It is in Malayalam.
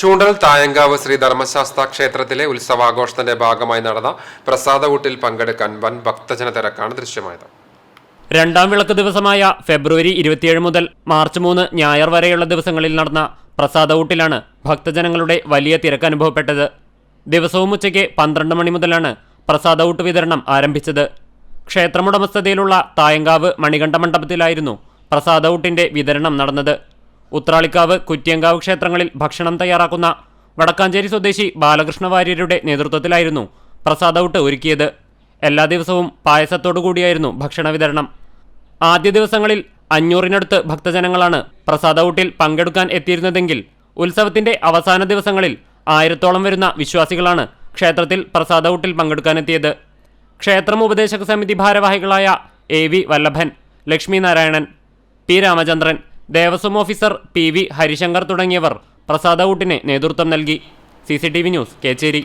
ചൂണ്ടൽ തായങ്കാവ് ശ്രീ ധർമ്മശാസ്ത്ര ക്ഷേത്രത്തിലെ ഉത്സവാഘോഷത്തിന്റെ ഭാഗമായി നടന്ന പ്രസാദകൂട്ടിൽ പങ്കെടുക്കാൻ വൻ ഭക്തജന തിരക്കാണ് ദൃശ്യമായത്. രണ്ടാം വിളക്ക് ദിവസമായ ഫെബ്രുവരി ഇരുപത്തിയേഴ് മുതൽ മാർച്ച് മൂന്ന് ഞായർ വരെയുള്ള ദിവസങ്ങളിൽ നടന്ന പ്രസാദകൂട്ടിലാണ് ഭക്തജനങ്ങളുടെ വലിയ തിരക്ക് അനുഭവപ്പെട്ടത്. ദിവസവും ഉച്ചയ്ക്ക് പന്ത്രണ്ട് മണി മുതലാണ് പ്രസാദകൂട്ട് വിതരണം ആരംഭിച്ചത്. ക്ഷേത്രമുടമസ്ഥതയിലുള്ള തായങ്കാവ് മണികണ്ഠ മണ്ഡപത്തിലായിരുന്നു പ്രസാദകൂട്ടിന്റെ വിതരണം നടന്നത്. ഉത്രാളിക്കാവ് കുറ്റ്യങ്കാവ് ക്ഷേത്രങ്ങളിൽ ഭക്ഷണം തയ്യാറാക്കുന്ന വടക്കാഞ്ചേരി സ്വദേശി ബാലകൃഷ്ണ വാര്യരുടെ നേതൃത്വത്തിലായിരുന്നു പ്രസാദഊട്ട് ഒരുക്കിയത്. എല്ലാ ദിവസവും പായസത്തോടു കൂടിയായിരുന്നു ഭക്ഷണ വിതരണം. ആദ്യ ദിവസങ്ങളിൽ അഞ്ഞൂറിനടുത്ത് ഭക്തജനങ്ങളാണ് പ്രസാദഊട്ടിൽ പങ്കെടുക്കാൻ എത്തിയിരുന്നതെങ്കിൽ ഉത്സവത്തിന്റെ അവസാന ദിവസങ്ങളിൽ ആയിരത്തോളം വരുന്ന വിശ്വാസികളാണ് ക്ഷേത്രത്തിൽ പ്രസാദഊട്ടിൽ പങ്കെടുക്കാനെത്തിയത്. ക്ഷേത്രം ഉപദേശക സമിതി ഭാരവാഹികളായ A V Vallabhan Lakshmi Narayanan P Ramachandran Devaswom officer P V Harishankar തുടങ്ങിയവർ പ്രസാദ ഊട്ടിന് നേതൃത്വം നൽകി. C news Kechery.